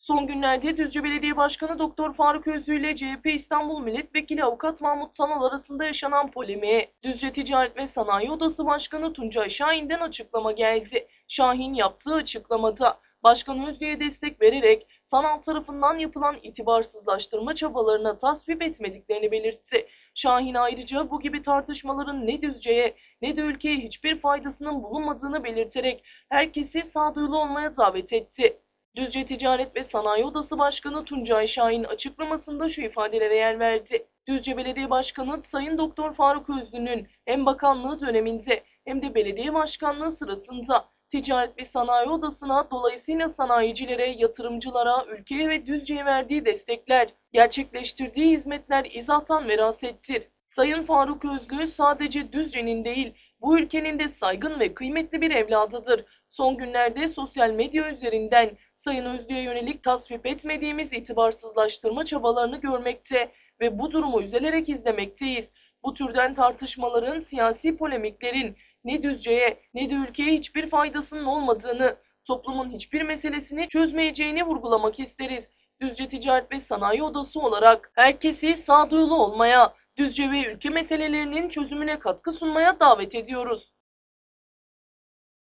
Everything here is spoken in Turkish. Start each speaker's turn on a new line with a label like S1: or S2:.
S1: Son günlerde Düzce Belediye Başkanı Doktor Faruk Özlü ile CHP İstanbul Milletvekili Avukat Mahmut Tanal arasında yaşanan polemiğe Düzce Ticaret ve Sanayi Odası Başkanı Tuncay Şahin'den açıklama geldi. Şahin yaptığı açıklamada Başkan Özlü'ye destek vererek Tanal tarafından yapılan itibarsızlaştırma çabalarına tasvip etmediklerini belirtti. Şahin ayrıca bu gibi tartışmaların ne Düzce'ye ne de ülkeye hiçbir faydasının bulunmadığını belirterek herkesi sağduyulu olmaya davet etti. Düzce Ticaret ve Sanayi Odası Başkanı Tuncay Şahin açıklamasında şu ifadelere yer verdi. Düzce Belediye Başkanı Sayın Doktor Faruk Özlü'nün hem bakanlığı döneminde hem de belediye başkanlığı sırasında Ticaret ve Sanayi Odası'na dolayısıyla sanayicilere, yatırımcılara, ülkeye ve Düzce'ye verdiği destekler, gerçekleştirdiği hizmetler izahtan verasettir. Sayın Faruk Özlü sadece Düzce'nin değil, bu ülkenin de saygın ve kıymetli bir evladıdır. Son günlerde sosyal medya üzerinden Sayın Özlü'ye yönelik tasvip etmediğimiz itibarsızlaştırma çabalarını görmekte ve bu durumu üzülerek izlemekteyiz. Bu türden tartışmaların, siyasi polemiklerin ne Düzce'ye ne de ülkeye hiçbir faydasının olmadığını, toplumun hiçbir meselesini çözmeyeceğini vurgulamak isteriz. Düzce Ticaret ve Sanayi Odası olarak herkesi sağduyulu olmaya, Düzce ve ülke meselelerinin çözümüne katkı sunmaya davet ediyoruz.